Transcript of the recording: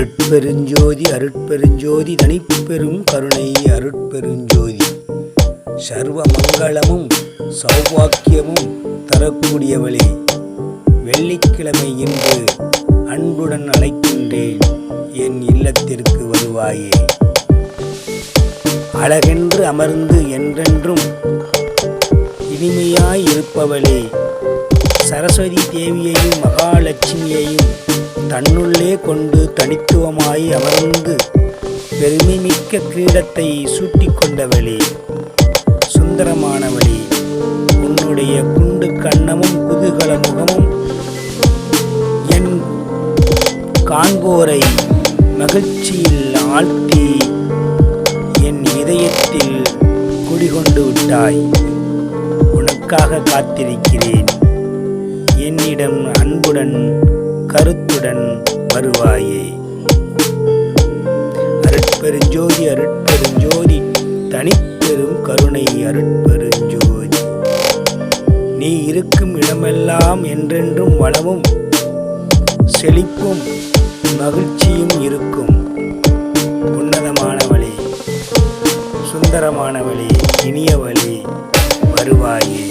அருட்பெருஞ்சோதி அருட்பெருஞ்சோதி தனிப்பெரும் கருணை அருட்பெருஞ்சோதி. சர்வ மங்களமும் சௌபாக்கியமும் தரக்கூடியவளே வெள்ளிக்கிழமை இன்று அன்புடன் அழைக்கின்றேன் என் இல்லத்திற்கு வருவாயே. அழகென்று அமர்ந்து என்றென்றும் இனிமையாய் இருப்பவளே சரஸ்வதி தேவியையும் மகாலட்சுமியையும் தன்னுள்ளே கொண்டு தனித்துவமாய் அமர்ந்து பெருமைமிக்க கிரீடத்தை சூட்டிக் கொண்டவளே சுந்தரமானவளே. உன்னுடைய குண்டு கண்ணமும் குதூகல முகமும் என் காண்போரை மகிழ்ச்சியில் ஆழ்த்தி என் இதயத்தில் குடிகொண்டு விட்டாய். உனக்காக காத்திருக்கிறேன். என்னிடம் அன்புடன் கருத்துடன் வருவாயே. அருட்பெருஞ்சோதி அருட்பெருஞ்சோதி தனிப்பெரும் கருணை அருட்பெருஞ்சோதி. நீ இருக்கும் இடமெல்லாம் என்றென்றும் வளமும் செழிப்பும் மகிழ்ச்சியும் இருக்கும். உன்னதமானவளே சுந்தரமானவளே இனியவளே வருவாயே.